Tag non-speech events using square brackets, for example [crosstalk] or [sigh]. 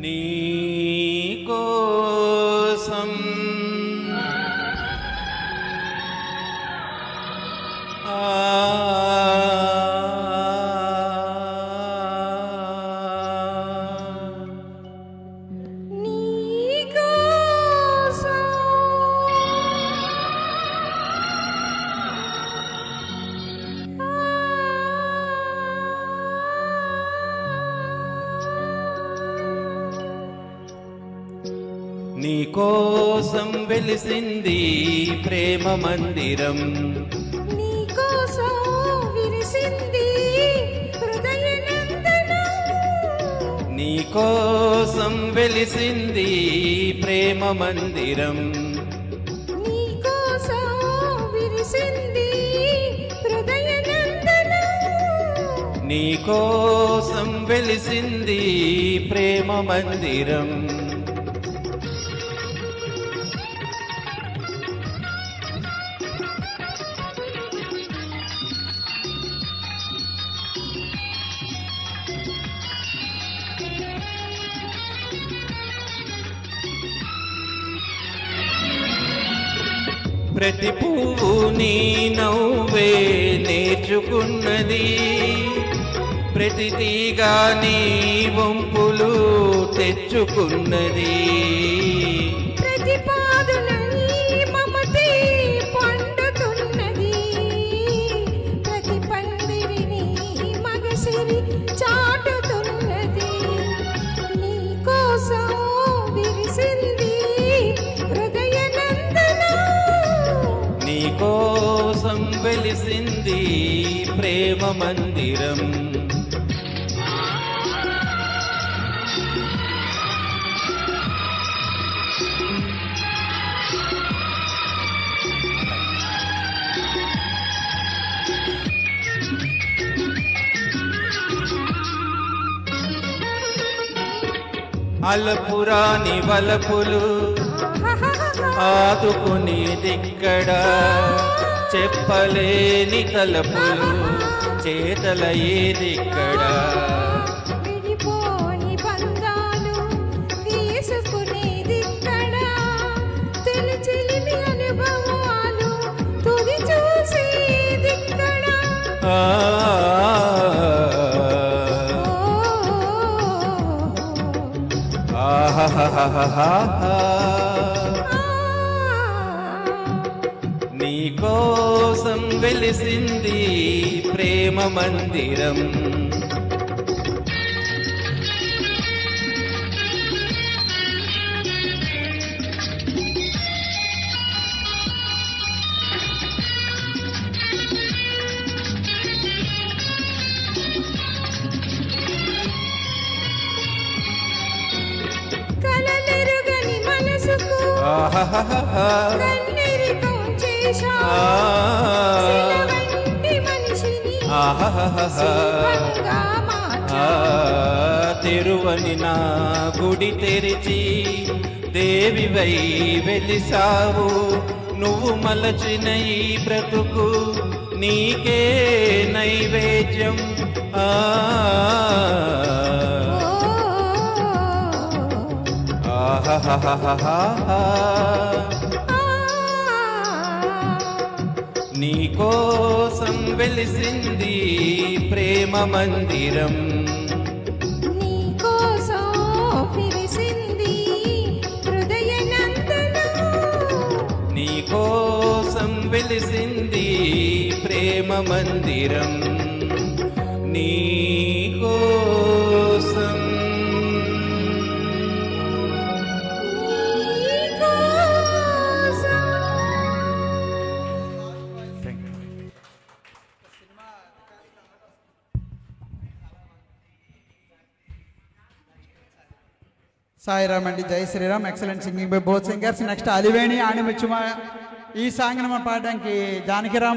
నీ కోసం నీ కోసం వెలిసింది ప్రేమ మందిరం. విరిసింది హృదయనందనం నీ కోసం వెలిసింది ప్రేమ మందిరం. విరిసింది హృదయనందనం నీ కోసం వెలిసింది ప్రేమ మందిరం. ప్రతి పువ్వు నీ నవ్వే నేర్చుకున్నది. ప్రతి తీగా నీ వంపులు తెచ్చుకున్నది. కోసం వెలిసింది ప్రేమ మందిరం. అలపురాని వలపులు [laughs] ఆదుకునేదిక్కడ చెప్పలేని తలపులు చేతల ఏదిక్కడ? విడిపోని బంధాలు తీసుకునేదిక్కడ? తెలిచిలిమి అనుభవాలు తుది చూసేదిక్కడ? ఆహాహాహాహా. నీ కోసం వెలిసింది ప్రేమ మందిరం. కలలెరుగని తెరువని నా గుడి తెరిచి దేవివై వెలిసావు. నువ్వు మలచిన ఈ బ్రతుకు నీకే నైవేద్యం. ఆ ఆహాహాహాహా. నీ కోసం వెలిసింది ప్రేమ మందిరం. నీకోసం విరిసింది హృదయనందనం. నీ కోసం వెలిసింది ప్రేమ మందిరం. నీ సాయిరామ్ అండి జై Sriram. Excellent singing by both singers next అలివేణి ఆణిముచ్చుమ ఈ సాంగ్ మనం పాడడానికి జానకిరామ్